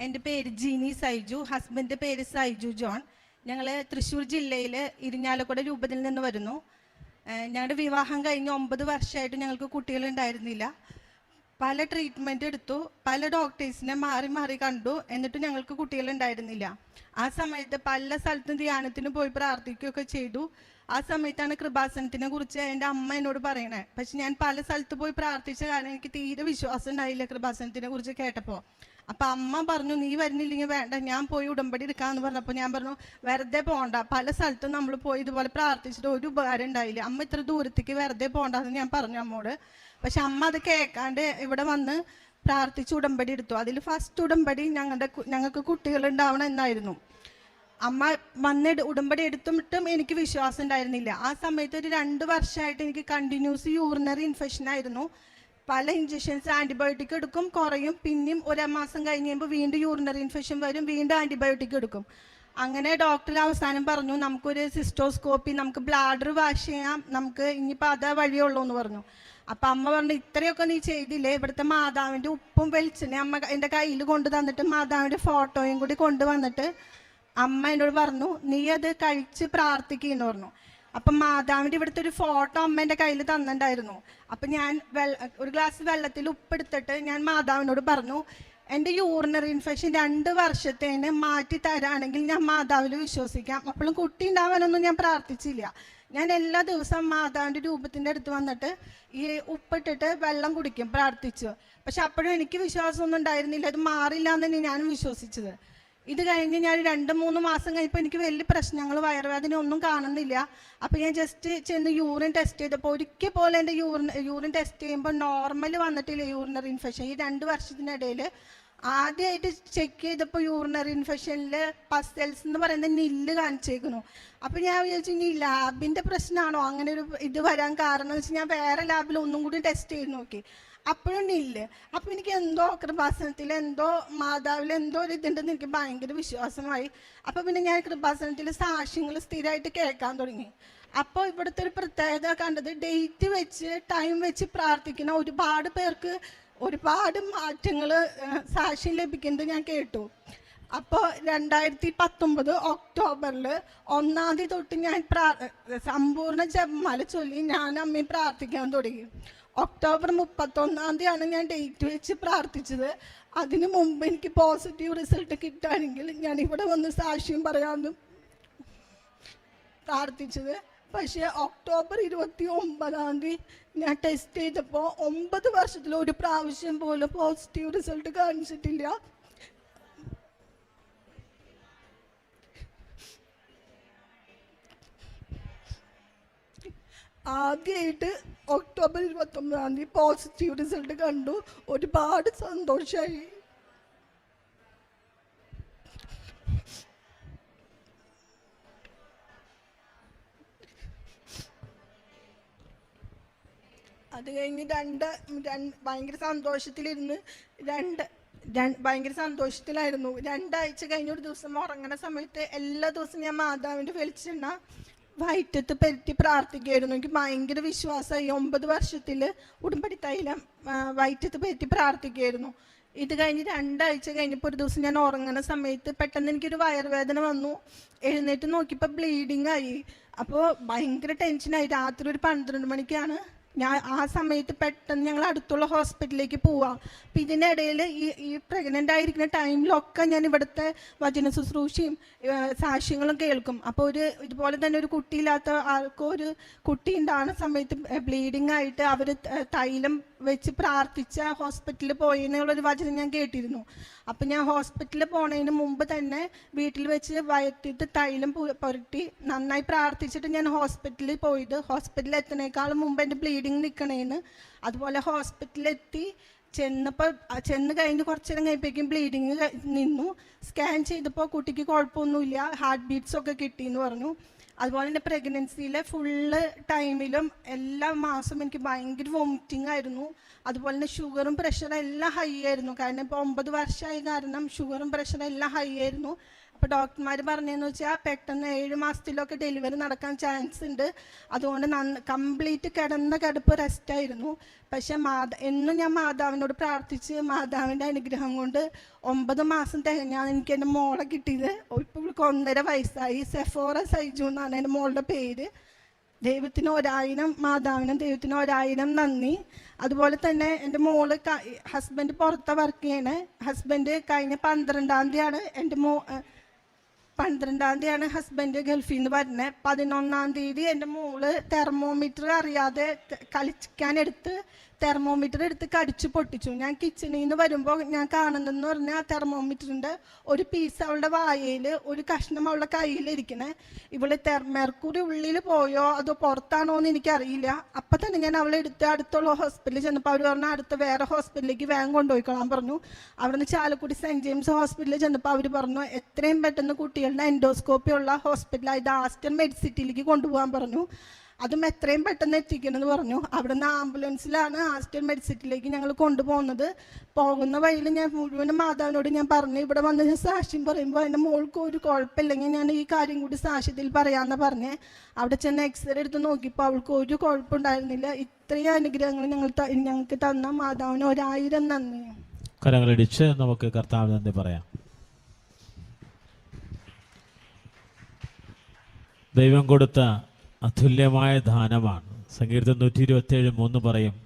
എന്റെ പേര് ജീനി സൈജു ഹസ്ബൻഡ് പേര് സൈജു ജോൺ. ഞങ്ങൾ തൃശ്ശൂർ ജില്ലയിൽ ഇരിഞ്ഞാലക്കുട രൂപത്തിൽ നിന്ന് വരുന്നു. ഞങ്ങളുടെ വിവാഹം കഴിഞ്ഞ് ഒമ്പത് വർഷമായിട്ട് ഞങ്ങൾക്ക് കുട്ടികളുണ്ടായിരുന്നില്ല. പല ട്രീറ്റ്മെന്റ് എടുത്തു പല ഡോക്ടേഴ്സിനെ മാറി മാറി കണ്ടു എന്നിട്ട് ഞങ്ങൾക്ക് കുട്ടികളുണ്ടായിരുന്നില്ല. ആ സമയത്ത് പല സ്ഥലത്തും ധ്യാനത്തിന് പോയി പ്രാർത്ഥിക്കുകയൊക്കെ ചെയ്തു. ആ സമയത്താണ് കൃപാസനത്തിനെ കുറിച്ച് എന്റെ അമ്മ എന്നോട് പറയണേ. പക്ഷെ ഞാൻ പല സ്ഥലത്ത് പോയി പ്രാർത്ഥിച്ച കാരണം എനിക്ക് തീരെ വിശ്വാസം ഉണ്ടായില്ല കൃപാസനത്തിനെ കുറിച്ച് കേട്ടപ്പോൾ അപ്പൊ അമ്മ പറഞ്ഞു നീ വരുന്നില്ലെങ്കിൽ വേണ്ട ഞാൻ പോയി ഉടമ്പടി എടുക്കാന്ന് പറഞ്ഞപ്പോൾ ഞാൻ പറഞ്ഞു വെറുതെ പോണ്ട പല സ്ഥലത്തും നമ്മൾ പോയി ഇതുപോലെ പ്രാർത്ഥിച്ചിട്ട് ഒരു ഉപകാരം ഉണ്ടായില്ല. അമ്മ ഇത്ര ദൂരത്തേക്ക് വെറുതെ പോണ്ടെന്ന് ഞാൻ പറഞ്ഞു അമ്മോട്. പക്ഷെ അമ്മ അത് കേൾക്കാണ്ട് ഇവിടെ വന്ന് പ്രാർത്ഥിച്ച് ഉടമ്പടി എടുത്തു. അതിൽ ഫസ്റ്റ് ഉടമ്പടി ഞങ്ങളുടെ ഞങ്ങൾക്ക് കുട്ടികൾ ഉണ്ടാവണം എന്നായിരുന്നു. അമ്മ വന്ന് ഉടമ്പടി എടുത്തിട്ടും എനിക്ക് വിശ്വാസം ഉണ്ടായിരുന്നില്ല. ആ സമയത്ത് ഒരു രണ്ട് വർഷമായിട്ട് എനിക്ക് കണ്ടിന്യൂസ് യൂറിനറി ഇൻഫെക്ഷൻ ആയിരുന്നു. പല ഇഞ്ചക്ഷൻസ് ആന്റിബയോട്ടിക് എടുക്കും കുറയും. പിന്നെയും ഒരു മാസം കഴിഞ്ഞ് കഴിയുമ്പോൾ വീണ്ടും യൂറിനറി ഇൻഫെക്ഷൻ വരും വീണ്ടും ആന്റിബയോട്ടിക് എടുക്കും. അങ്ങനെ ഡോക്ടർ അവസാനം പറഞ്ഞു നമുക്കൊരു സിസ്റ്റോസ്കോപ്പി നമുക്ക് ബ്ലാഡർ വാഷ് ചെയ്യാം നമുക്ക് ഇനിയിപ്പോൾ അതേ വഴിയുള്ളൂ എന്ന് പറഞ്ഞു. അപ്പം അമ്മ പറഞ്ഞു ഇത്രയൊക്കെ നീ ചെയ്തില്ലേ? ഇവിടുത്തെ മാതാവിന്റെ ഉപ്പും വെളിച്ചെണ്ണ അമ്മ എന്റെ കയ്യിൽ കൊണ്ടു തന്നിട്ട് മാതാവിന്റെ ഫോട്ടോയും കൂടി കൊണ്ടുവന്നിട്ട് അമ്മ എന്നോട് പറഞ്ഞു നീ അത് കഴിച്ച് പ്രാർത്ഥിക്കുന്നു പറഞ്ഞു. അപ്പം മാതാവിന്റെ ഇവിടുത്തെ ഒരു ഫോട്ടോ അമ്മ എന്റെ കയ്യിൽ തന്നിട്ടുണ്ടായിരുന്നു. അപ്പം ഞാൻ വെള്ള ഒരു ഗ്ലാസ് വെള്ളത്തിൽ ഉപ്പെടുത്തിട്ട് ഞാൻ മാതാവിനോട് പറഞ്ഞു എന്റെ യൂറിനറി ഇൻഫെക്ഷൻ രണ്ട് വർഷത്തേന് മാറ്റി തരാണെങ്കിൽ ഞാൻ മാതാവിൽ വിശ്വസിക്കാം. അപ്പോഴും കുട്ടി ഉണ്ടാവാനൊന്നും ഞാൻ പ്രാർത്ഥിച്ചില്ല. ഞാൻ എല്ലാ ദിവസവും മാതാവിന്റെ രൂപത്തിന്റെ അടുത്ത് വന്നിട്ട് ഈ ഉപ്പിട്ടിട്ട് വെള്ളം കുടിക്കും പ്രാർത്ഥിച്ചു. പക്ഷെ അപ്പോഴും എനിക്ക് വിശ്വാസമൊന്നും ഉണ്ടായിരുന്നില്ല. അത് മാറില്ല എന്ന് ഞാനും വിശ്വസിച്ചത്. ഇത് കഴിഞ്ഞ് ഞാൻ രണ്ട് മൂന്ന് മാസം കഴിഞ്ഞപ്പോൾ എനിക്ക് വലിയ പ്രശ്നങ്ങൾ വയറുവേദന ഒന്നും കാണുന്നില്ല. അപ്പോൾ ഞാൻ ജസ്റ്റ് ചെന്ന് യൂറിൻ ടെസ്റ്റ് ചെയ്തപ്പോൾ ഒരിക്കൽ പോലെ എന്റെ യൂറിൻ യൂറിൻ ടെസ്റ്റ് ചെയ്യുമ്പോൾ നോർമൽ വന്നിട്ടില്ല യൂറിനറി ഇൻഫെക്ഷൻ ഈ രണ്ട് വർഷത്തിനിടയിൽ ആദ്യമായിട്ട് ചെക്ക് ചെയ്തപ്പോൾ യൂറിനറി ഇൻഫെക്ഷനിൽ പസ്റ്റൽസ് എന്ന് പറയുന്ന നില്ല് കാണിച്ചേക്കുന്നു. അപ്പോൾ ഞാൻ വിചാരിച്ചു ഇനി ലാബിന്റെ പ്രശ്നമാണോ അങ്ങനെ ഒരു ഇത് വരാൻ കാരണം എന്ന് വെച്ചാൽ ഞാൻ വേറെ ലാബിൽ ഒന്നും കൂടി ടെസ്റ്റ് ചെയ്ത് നോക്കി. അപ്പോഴും ഇല്ല അപ്പോൾ എനിക്ക് എന്തോ കൃപാസനത്തിൽ എന്തോ മാതാവിൽ എന്തോ ഒരു ഇതുണ്ടെന്ന് എനിക്ക് ഭയങ്കര വിശ്വാസമായി. അപ്പോൾ പിന്നെ ഞാൻ കൃപാസനത്തിൽ സാക്ഷ്യങ്ങൾ സ്ഥിരമായിട്ട് കേൾക്കാൻ തുടങ്ങി. അപ്പോൾ ഇവിടുത്തെ ഒരു പ്രത്യേകത കണ്ടത് ഡേറ്റ് വെച്ച് ടൈം വെച്ച് പ്രാർത്ഥിക്കുന്ന ഒരുപാട് പേർക്ക് ഒരുപാട് മാറ്റങ്ങൾ സാക്ഷ്യം ലഭിക്കുന്നത് ഞാൻ കേട്ടു. അപ്പോൾ രണ്ടായിരത്തി പത്തൊമ്പത് ഒക്ടോബറിൽ ഒന്നാം തീയതി തൊട്ട് ഞാൻ പ്രാ സമ്പൂർണ ജപമാല ചൊല്ലി ഞാൻ അമ്മയും പ്രാർത്ഥിക്കാൻ തുടങ്ങി. ഒക്ടോബർ മുപ്പത്തൊന്നാം തീയതിയാണ് ഞാൻ ഡേറ്റ് വെച്ച് പ്രാർത്ഥിച്ചത്. അതിനു മുമ്പ് എനിക്ക് പോസിറ്റീവ് റിസൾട്ട് കിട്ടുകയാണെങ്കിൽ ഞാൻ ഇവിടെ വന്ന് സാക്ഷ്യം പറയാമെന്നും പ്രാർത്ഥിച്ചത്. പക്ഷേ ഒക്ടോബർ ഇരുപത്തി ഒമ്പതാം തീയതി ഞാൻ ടെസ്റ്റ് ചെയ്തപ്പോൾ ഒമ്പത് വർഷത്തിൽ ഒരു പ്രാവശ്യം പോലും പോസിറ്റീവ് റിസൾട്ട് കാണിച്ചിട്ടില്ല. ആദ്യമായിട്ട് ഒക്ടോബർ ഇരുപത്തൊമ്പതാം തീയതി പോസിറ്റീവ് റിസൾട്ട് കണ്ടു. ഒരുപാട് സന്തോഷമായി അത് കഴിഞ്ഞ് രണ്ട് ഭയങ്കര സന്തോഷത്തിലിരുന്ന് രണ്ട് രണ്ട് ഭയങ്കര സന്തോഷത്തിലായിരുന്നു. രണ്ടാഴ്ച കഴിഞ്ഞ ഒരു ദിവസം ഉറങ്ങുന്ന സമയത്ത് എല്ലാ ദിവസവും ഞാൻ മാതാവിന്റെ വെളിച്ചെണ്ണ വയറ്റത്ത് പെരുത്തി പ്രാർത്ഥിക്കുകയായിരുന്നു. എനിക്ക് ഭയങ്കര വിശ്വാസമായി. ഒമ്പത് വർഷത്തിൽ ഉടുമ്പടി തൈലം വയറ്റത്ത് പെരുത്തി പ്രാർത്ഥിക്കുമായിരുന്നു ഇത് കഴിഞ്ഞ് രണ്ടാഴ്ച കഴിഞ്ഞപ്പോൾ ഒരു ദിവസം ഞാൻ ഉറങ്ങുന്ന സമയത്ത് പെട്ടെന്ന് എനിക്കൊരു വയറുവേദന വന്നു. എഴുന്നേറ്റ് നോക്കിയപ്പോൾ ബ്ലീഡിങ് ആയി. അപ്പോൾ ഭയങ്കര ടെൻഷനായി രാത്രി ഒരു പന്ത്രണ്ട് മണിക്കാണ് ഞാൻ ആ സമയത്ത് പെട്ടെന്ന് ഞങ്ങൾ അടുത്തുള്ള ഹോസ്പിറ്റലിലേക്ക് പോവാം. അപ്പം ഇതിനിടയിൽ ഈ ഈ പ്രഗ്നന്റ് ആയിരിക്കുന്ന ടൈമിലൊക്കെ ഞാൻ ഇവിടുത്തെ വചന ശുശ്രൂഷയും സാക്ഷ്യങ്ങളും കേൾക്കും. അപ്പോൾ ഒരു ഇതുപോലെ തന്നെ ഒരു കുട്ടിയില്ലാത്ത ആൾക്കോ ഒരു കുട്ടി ഉണ്ടാകുന്ന സമയത്ത് ബ്ലീഡിംഗ് ആയിട്ട് അവർ തൈലം വെച്ച് പ്രാർത്ഥിച്ച ഹോസ്പിറ്റലിൽ പോയി എന്നുള്ളൊരു വചനം ഞാൻ കേട്ടിരുന്നു. അപ്പം ഞാൻ ഹോസ്പിറ്റലിൽ പോണതിന് മുമ്പ് തന്നെ വീട്ടിൽ വെച്ച് വയറ്റിട്ട് തൈലം പുരട്ടി നന്നായി പ്രാർത്ഥിച്ചിട്ട് ഞാൻ ഹോസ്പിറ്റലിൽ പോയത്. ഹോസ്പിറ്റലിൽ എത്തുന്നേക്കാളും മുമ്പ് എന്റെ ബ്ലീഡിങ് നിൽക്കണേന്ന് അതുപോലെ ഹോസ്പിറ്റലിലെത്തി ചെന്നപ്പോൾ ചെന്ന് കഴിഞ്ഞ് കുറച്ച് നേരം കഴിയുമ്പോഴേക്കും ബ്ലീഡിങ് നിന്നു. സ്കാൻ ചെയ്തപ്പോൾ കുട്ടിക്ക് കുഴപ്പമൊന്നുമില്ല. ഹാർട്ട് ബീറ്റ്സ് ഒക്കെ കിട്ടിയെന്ന് പറഞ്ഞു. അതുപോലെ തന്നെ പ്രഗ്നൻസിയിലെ ഫുള്ള് ടൈമിലും എല്ലാ മാസവും എനിക്ക് ഭയങ്കര വോമിറ്റിംഗ് ആയിരുന്നു. അതുപോലെ തന്നെ ഷുഗറും പ്രഷറും എല്ലാം ഹൈ ആയിരുന്നു. കാരണം ഇപ്പോൾ ഒമ്പത് വർഷമായ കാരണം ഷുഗറും പ്രഷറും എല്ലാം ഹൈ ആയിരുന്നു. അപ്പോൾ ഡോക്ടർമാർ പറഞ്ഞതെന്ന് വെച്ചാൽ പെട്ടെന്ന് ഏഴ് മാസത്തിലൊക്കെ ഡെലിവറി നടക്കാൻ ചാൻസ് ഉണ്ട് അതുകൊണ്ട് നന്ന കംപ്ലീറ്റ് കിടന്ന കടുപ്പ് റെസ്റ്റായിരുന്നു പക്ഷേ മാത എന്നും ഞാൻ മാതാവിനോട് പ്രാർത്ഥിച്ച് മാതാവിന്റെ അനുഗ്രഹം കൊണ്ട് ഒമ്പത് മാസം തികഞ്ഞാണ് എനിക്ക് എന്റെ മോളെ കിട്ടിയത്. ഇപ്പോൾ ഇവൾക്ക് ഒന്നര വയസ്സായി. സെഫോറ സൈജു എന്നാണ് എന്റെ മോളുടെ പേര്. ദൈവത്തിന് ഒരായിരം മാതാവിനും ദൈവത്തിന് ഒരായിരം നന്ദി. അതുപോലെ തന്നെ എന്റെ മോൾ ഹസ്ബൻഡ് പുറത്ത് വർക്ക് ചെയ്യണേ. ഹസ്ബൻഡ് കഴിഞ്ഞ പന്ത്രണ്ടാം തീയതിയാണ് എന്റെ മോ പന്ത്രണ്ടാം തീയതിയാണ് ഹസ്ബൻഡ് ഗൾഫിൽ നിന്ന് വരുന്നത് പതിനൊന്നാം തീയതി എന്റെ മോൾ തെർമോമീറ്റർ അറിയാതെ കളിക്കാൻ കളിക്കാനെടുത്ത് തെർമോമീറ്റർ എടുത്ത് കടിച്ചു പൊട്ടിച്ചു. ഞാൻ കിച്ചണിൽ നിന്ന് വരുമ്പോൾ ഞാൻ കാണുന്നതെന്ന് പറഞ്ഞാൽ ആ തെർമോമീറ്ററിന്റെ ഒരു പീസ് അവളുടെ വായയിൽ ഒരു കഷ്ണം അവളുടെ കയ്യിലിരിക്കണേ. ഇവൾ തെർ മെർക്കുറി ഉള്ളിൽ പോയോ അതോ പുറത്താണോ എന്ന് എനിക്കറിയില്ല. അപ്പം തന്നെ ഞാൻ അവളെ എടുത്ത് അടുത്തുള്ള ഹോസ്പിറ്റലിൽ ചെന്നപ്പോൾ അവർ പറഞ്ഞു അടുത്ത വേറെ ഹോസ്പിറ്റലിലേക്ക് വേഗം കൊണ്ടുപോയിക്കോളാൻ പറഞ്ഞു. അവിടുന്ന് ചാലക്കുടി സെന്റ് ജെയിംസ് ഹോസ്പിറ്റലിൽ ചെന്നപ്പോൾ അവർ പറഞ്ഞു എത്രയും പെട്ടെന്ന് കുട്ടികളുടെ എൻഡോസ്കോപ്പി ഉള്ള ഹോസ്പിറ്റലായത് ആസ്റ്റർ മെഡിസിറ്റിയിലേക്ക് കൊണ്ടുപോകാൻ പറഞ്ഞു. അതും എത്രയും പെട്ടെന്ന് എത്തിക്കണമെന്ന് പറഞ്ഞു. അവിടെ അവിടുന്ന് ആംബുലൻസിലാണ് ആസ്റ്റൽ മെഡിസിറ്റിയിലേക്ക് ഞങ്ങൾ കൊണ്ടുപോകുന്നത്. പോകുന്ന വഴിയിൽ ഞാൻ മുഴുവനും മാതാവിനോട് ഞാൻ പറഞ്ഞു. ഇവിടെ വന്ന് ഞാൻ സാക്ഷ്യം പറയുമ്പോൾ എന്റെ മോൾക്ക് ഒരു കുഴപ്പമില്ലെങ്കിൽ ഞാൻ ഈ കാര്യം കൂടി സാക്ഷ്യത്തിൽ പറയാമെന്ന് പറഞ്ഞ്. അവിടെ ചെന്ന് എക്സ്റേ എടുത്ത് നോക്കിയപ്പോൾ അവൾക്ക് ഒരു കുഴപ്പമുണ്ടായിരുന്നില്ല. ഇത്രയും അനുഗ്രഹങ്ങൾ ഞങ്ങൾ ഞങ്ങൾക്ക് തന്ന മാതാവിന് ഒരായിരം നന്ദി. കരങ്ങളിടിച്ച് നമുക്ക് കർത്താവ് നന്ദി പറയാം. ദൈവം കൊടുത്ത അതുല്യമായ ദാനമാണ്. സങ്കീർത്തം നൂറ്റി ഇരുപത്തേഴ് മൂന്ന് പറയും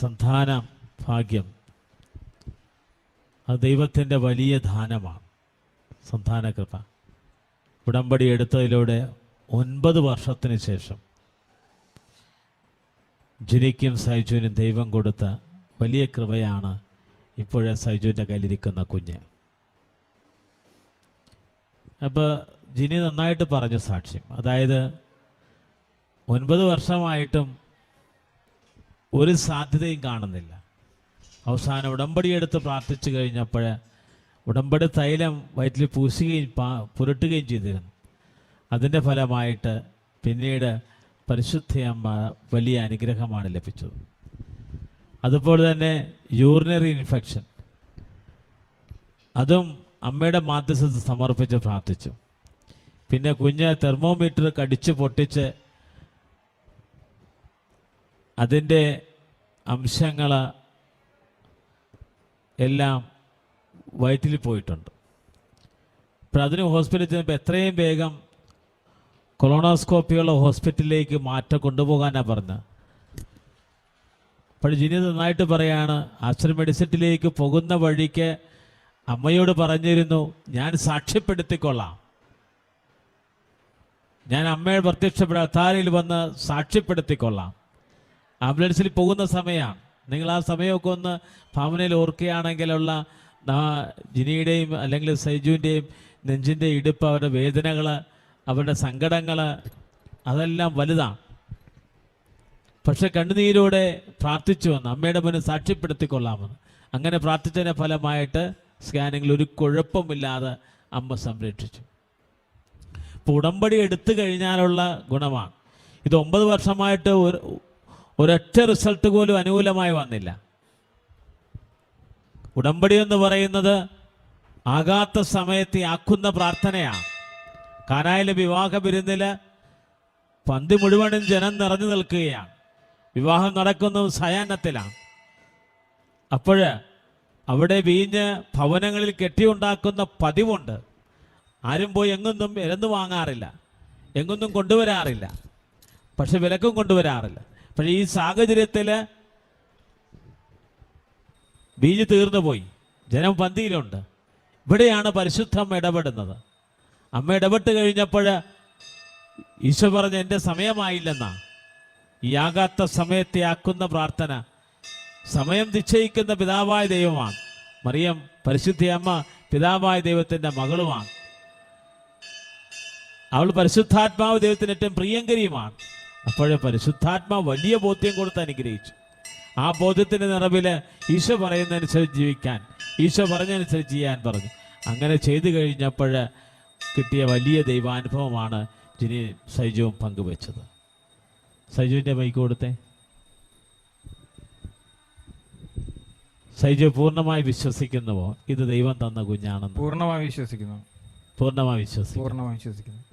സന്താന ഭാഗ്യം അത് ദൈവത്തിന്റെ വലിയ ദാനമാണ്. സന്താന കൃപ. ഉടമ്പടി എടുത്തതിലൂടെ ഒൻപത് വർഷത്തിന് ശേഷം ജിനിക്കും സൈജുവിനും ദൈവം കൊടുത്ത വലിയ കൃപയാണ് ഇപ്പോഴേ സൈജുവിന്റെ കയ്യിലിരിക്കുന്ന കുഞ്ഞ്. അപ്പോൾ ജിനി നന്നായിട്ട് പറഞ്ഞു സാക്ഷ്യം. അതായത് ഒൻപത് വർഷമായിട്ടും ഒരു സാധ്യതയും കാണുന്നില്ല. അവസാനം ഉടമ്പടി എടുത്ത് പ്രാർത്ഥിച്ചു കഴിഞ്ഞപ്പോൾ ഉടമ്പടി തൈലം വയറ്റിൽ പൂശുകയും പുരട്ടുകയും ചെയ്തിരുന്നു. അതിന്റെ ഫലമായിട്ട് പിന്നീട് പരിശുദ്ധയമ്മ വലിയ അനുഗ്രഹമാണ് ലഭിച്ചത്. അതുപോലെ തന്നെ യൂറിനറി ഇൻഫെക്ഷൻ അതും അമ്മയുടെ മാധ്യസ്ഥ സമർപ്പിച്ച് പ്രാർത്ഥിച്ചു. പിന്നെ കുഞ്ഞ് തെർമോമീറ്റർ കടിച്ച് പൊട്ടിച്ച് അതിന്റെ അംശങ്ങൾ എല്ലാം വയറ്റിൽ പോയിട്ടുണ്ട്. അപ്പോൾ അതിന് ഹോസ്പിറ്റലിൽ ചെന്നപ്പോൾ എത്രയും വേഗം കൊളോണോസ്കോപ്പിയുള്ള ഹോസ്പിറ്റലിലേക്ക് മാറ്റം കൊണ്ടുപോകാനാണ് പറഞ്ഞത്. അപ്പോൾ ജിനി നന്നായിട്ട് പറയാണ് ആശ്രമ മെഡിസിറ്റിലേക്ക് പോകുന്ന വഴിക്ക് അമ്മയോട് പറഞ്ഞിരുന്നു ഞാൻ സാക്ഷ്യപ്പെടുത്തിക്കൊള്ളാം. ഞാൻ അമ്മയെ പ്രത്യക്ഷപ്പെടാൻ താരയിൽ വന്ന് സാക്ഷ്യപ്പെടുത്തിക്കൊള്ളാം. ആംബുലൻസിൽ പോകുന്ന സമയമാണ് നിങ്ങൾ ആ സമയമൊക്കെ ഒന്ന് ഭാവനയിൽ ഓർക്കുകയാണെങ്കിലുള്ള ജിനിയുടെയും അല്ലെങ്കിൽ സൈജുവിന്റെയും നെഞ്ചിന്റെ ഇടുപ്പ് അവരുടെ വേദനകൾ അവരുടെ സങ്കടങ്ങൾ അതെല്ലാം വലുതാണ്. പക്ഷെ കണ്ണുനീരോടെ പ്രാർത്ഥിച്ചു വന്ന് അമ്മയുടെ മുന്നിൽ സാക്ഷ്യപ്പെടുത്തിക്കൊള്ളാമെന്ന്. അങ്ങനെ പ്രാർത്ഥിച്ചതിന്റെ ഫലമായിട്ട് സ്കാനിങ്ങിൽ ഒരു കുഴപ്പമില്ലാതെ അമ്മ സംരക്ഷിച്ചു. ഇപ്പോൾ ഉടമ്പടി എടുത്തു കഴിഞ്ഞാലുള്ള ഗുണമാണ്. ഇത് ഒമ്പത് വർഷമായിട്ട് ഒരു ഒരൊറ്റ റിസൾട്ട് പോലും അനുകൂലമായി വന്നില്ല. ഉടമ്പടി എന്ന് പറയുന്നത് ആകാത്ത സമയത്ത് ആക്കുന്ന പ്രാർത്ഥനയാണ്. കാനായിലെ വിവാഹ വിരുന്നിൽ പന്തി മുഴുവനും ജനം നിറഞ്ഞു നിൽക്കുകയാണ്. വിവാഹം നടക്കുന്നത് സയാനത്തിലാണ്. അപ്പോഴ് അവിടെ വീഞ്ഞ് ഭവനങ്ങളിൽ കെട്ടിയുണ്ടാക്കുന്ന പതിവുണ്ട്. ആരും പോയി എങ്ങൊന്നും ഇരന്നു വാങ്ങാറില്ല. എങ്ങൊന്നും കൊണ്ടുവരാറില്ല. പക്ഷെ വിലക്കും കൊണ്ടുവരാറില്ല. പക്ഷെ ഈ സാഹചര്യത്തിൽ ബീജ് തീർന്നു പോയി. ജനം പന്തിയിലുണ്ട് ഇവിടെയാണ് പരിശുദ്ധം ഇടപെടുന്നത്. അമ്മ ഇടപെട്ട് കഴിഞ്ഞപ്പോൾ ഈശോ പറഞ്ഞ എന്റെ സമയമായില്ലെന്നാ. ഈ ആകാത്ത സമയത്തെ ആക്കുന്ന പ്രാർത്ഥന. സമയം നിശ്ചയിക്കുന്ന പിതാവായ ദൈവമാണ്. മറിയം പരിശുദ്ധി അമ്മ പിതാവായ ദൈവത്തിന്റെ മകളുമാണ്. അവൾ പരിശുദ്ധാത്മാവ് ദൈവത്തിന് ഏറ്റവും പ്രിയങ്കരിയുമാണ്. അപ്പോഴേ പരിശുദ്ധാത്മാവ് വലിയ ബോധ്യം കൊടുത്ത് അനുഗ്രഹിച്ചു. ആ ബോധ്യത്തിന്റെ നിറവിൽ ഈശോ പറയുന്നതനുസരിച്ച് ജീവിക്കാൻ ഈശോ പറഞ്ഞതനുസരിച്ച് ചെയ്യാൻ പറഞ്ഞു. അങ്ങനെ ചെയ്തു കഴിഞ്ഞപ്പോൾ കിട്ടിയ വലിയ ദൈവാനുഭവമാണ് ജിനി സൈജുവും പങ്കുവെച്ചത്. സൈജുവിന്റെ മൈക്ക് കൊടുത്തെ. സൈജു പൂർണമായി വിശ്വസിക്കുന്നുവോ? ഇത് ദൈവം തന്ന കുഞ്ഞാണെന്ന്. പൂർണമായി വിശ്വസിക്കുന്നു. പൂർണമായി വിശ്വസിക്കുന്നു. പൂർണമായി വിശ്വസിക്കുന്നു.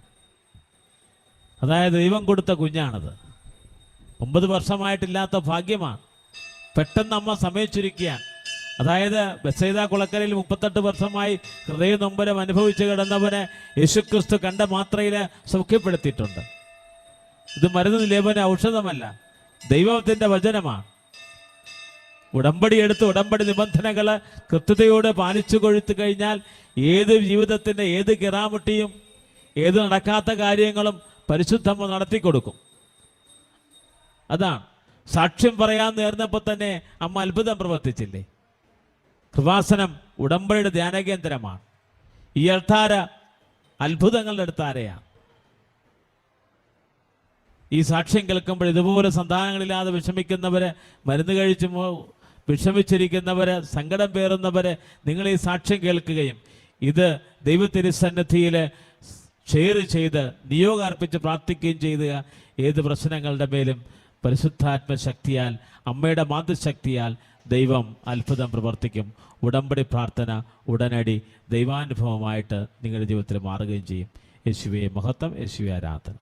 അതായത് ദൈവം കൊടുത്ത കുഞ്ഞാണത്. ഒമ്പത് വർഷമായിട്ടില്ലാത്ത ഭാഗ്യമാണ്. പെട്ടെന്ന് അമ്മ സമയം അതായത് ബസൈദ കുളക്കരയിൽ മുപ്പത്തെട്ട് വർഷമായി ഹൃദയ നൊമ്പരം അനുഭവിച്ചു കിടന്നവനെ യേശുക്രിസ്തു കണ്ട മാത്രയിൽ സൗഖ്യപ്പെടുത്തിയിട്ടുണ്ട്. ഇത് മരുന്ന് ലേപന ഔഷധമല്ല ദൈവത്തിന്റെ വചനമാണ്. ഉടമ്പടി എടുത്ത് ഉടമ്പടി നിബന്ധനകൾ കൃത്യതയോടെ പാലിച്ചു കൊഴുത്തു കഴിഞ്ഞാൽ ഏത് ജീവിതത്തിന്റെ ഏത് കിറാമുട്ടിയും ഏത് നടക്കാത്ത കാര്യങ്ങളും പരിശുദ്ധമ്മ നടത്തിക്കൊടുക്കും. അതാണ്. സാക്ഷ്യം പറയാൻ നേർന്നപ്പോൾ തന്നെ അമ്മ അത്ഭുതം പ്രവർത്തിച്ചില്ലേ? കൃപാസനം ഉടമ്പടിയുടെ ധ്യാനകേന്ദ്രമാണ്. ഈ അൾത്താര അത്ഭുതങ്ങളുടെ അടുത്താരയാണ് ഈ സാക്ഷ്യം കേൾക്കുമ്പോൾ ഇതുപോലെ സന്താനങ്ങളില്ലാതെ വിഷമിക്കുന്നവരെ മരുന്ന് കഴിച്ച് വിഷമിച്ചിരിക്കുന്നവര് വിഷമിച്ചിരിക്കുന്നവരെ സങ്കടം പേറുന്നവരെ നിങ്ങൾ ഈ സാക്ഷ്യം കേൾക്കുകയും ഇത് ദൈവത്തിരുസന്നിധിയിൽ ഷെയർ ചെയ്ത് നിയോഗം അർപ്പിച്ച് പ്രാർത്ഥിക്കുകയും ചെയ്യുക ഏത് പ്രശ്നങ്ങളുടെ മേലും പരിശുദ്ധാത്മശക്തിയാൽ അമ്മയുടെ മാതൃശക്തിയാൽ ദൈവം അത്ഭുതം പ്രവർത്തിക്കും. ഉടമ്പടി പ്രാർത്ഥന ഉടനടി ദൈവാനുഭവമായിട്ട് നിങ്ങളുടെ ജീവിതത്തിൽ മാറുകയും ചെയ്യും. യേശുവെ മഹത്വം യേശുവെ ആരാധന.